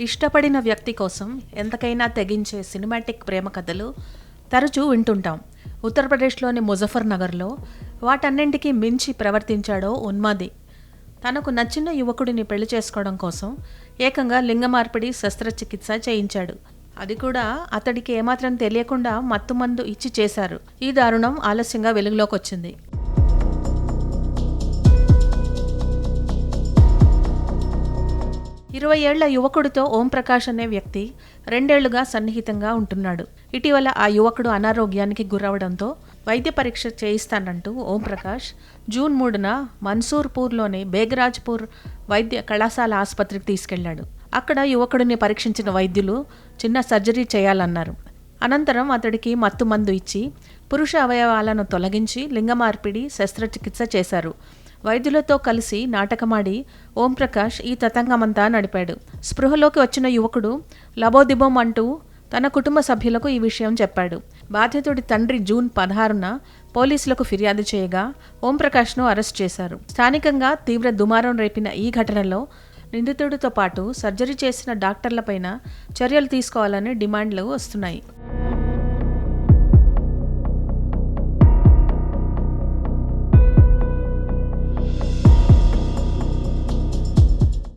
ఇష్టపడిన వ్యక్తి కోసం ఎంతకైనా తెగించే సినిమాటిక్ ప్రేమ కథలు తరచూ వింటుంటాం. ఉత్తరప్రదేశ్లోని ముజఫర్ నగర్లో వాటన్నింటికీ మించి ప్రవర్తించాడో ఉన్మాది. తనకు నచ్చిన యువకుడిని పెళ్ళి చేసుకోవడం కోసం ఏకంగా లింగ మార్పిడి శస్త్రచికిత్స చేయించాడు. అది కూడా అతడికి ఏమాత్రం తెలియకుండా మత్తుమందు ఇచ్చి చేశారు. ఈ దారుణం ఆలస్యంగా వెలుగులోకి వచ్చింది. ఇరవై ఏళ్ళ యువకుడితో ఓంప్రకాష్ అనే వ్యక్తి రెండేళ్ళుగా సన్నిహితంగా ఉంటున్నాడు. ఇటీవల ఆ యువకుడు అనారోగ్యానికి గురవడంతో వైద్య పరీక్ష చేయిస్తానంటూ ఓంప్రకాష్ జూన్ మూడున మన్సూర్పూర్లోని బేగరాజ్పూర్ వైద్య కళాశాల ఆసుపత్రికి తీసుకెళ్ళాడు. అక్కడ యువకుడిని పరీక్షించిన వైద్యులు చిన్న సర్జరీ చేయాలన్నారు. అనంతరం అతడికి మత్తు మందు ఇచ్చి పురుష అవయవాలను తొలగించి లింగ మార్పిడి శస్త్రచికిత్స చేశారు. వైద్యులతో కలిసి నాటకమాడి ఓంప్రకాష్ ఈ తతంగమంతా నడిపాడు. స్పృహలోకి వచ్చిన యువకుడు లబోదిబోం అంటూ తన కుటుంబ సభ్యులకు ఈ విషయం చెప్పాడు. బాధితుడి తండ్రి జూన్ పదహారున పోలీసులకు ఫిర్యాదు చేయగా ఓంప్రకాష్ను అరెస్ట్ చేశారు. స్థానికంగా తీవ్ర దుమారం రేపిన ఈ ఘటనలో నిందితుడితో పాటు సర్జరీ చేసిన డాక్టర్లపైన చర్యలు తీసుకోవాలని డిమాండ్లు వస్తున్నాయి.